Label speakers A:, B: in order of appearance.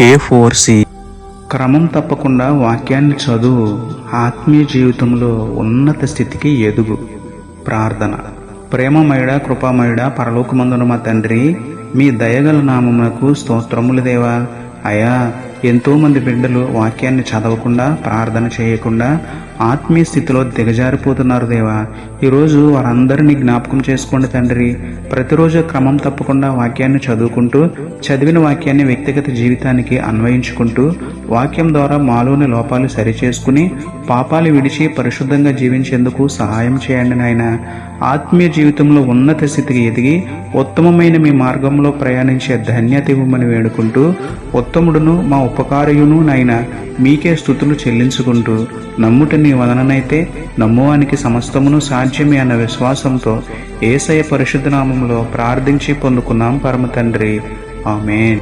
A: ఏ four C
B: క్రమం తప్పకుండా వాక్యాన్ని చదువు. ఆత్మీయ జీవితంలో ఉన్నత స్థితికి ఎదుగు. ప్రార్థన. ప్రేమమయుడ కృపామయుడ పరలోకమందున మా తండ్రి మీ దయగల నామమునకు స్తోత్రములు దేవా. అయా ఎంతోమంది బిడ్డలు వాక్యాన్ని చదవకుండా ప్రార్థన చేయకుండా ఆత్మీయ స్థితిలో దిగజారిపోతున్నారు దేవా. ఈరోజు వారందరినీ జ్ఞాపకం చేసుకోండి తండ్రి. ప్రతిరోజు క్రమం తప్పకుండా వాక్యాన్ని చదువుకుంటూ చదివిన వాక్యాన్ని వ్యక్తిగత జీవితానికి అన్వయించుకుంటూ వాక్యం ద్వారా మాలోని లోపాలు సరిచేసుకుని పాపాలు విడిచి పరిశుద్ధంగా జీవించేందుకు సహాయం చేయండి నాయన. ఆత్మీయ జీవితంలో ఉన్నత స్థితికి ఎదిగి ఉత్తమమైన మీ మార్గంలో ప్రయాణించే ధన్యత ఇవ్వమని వేడుకుంటూ ఉత్తముడును మా ఉపకారయును నాయన మీకే స్థుతులు చెల్లించుకుంటూ నమ్ముట నీ వదననైతే నమ్మువానికి సమస్తమును సాధ్యమే అన్న విశ్వాసంతో ఏసయ పరిశుద్ధనామంలో ప్రార్థించి పొందుకున్నాం పరమ తండ్రి ఆమెన్.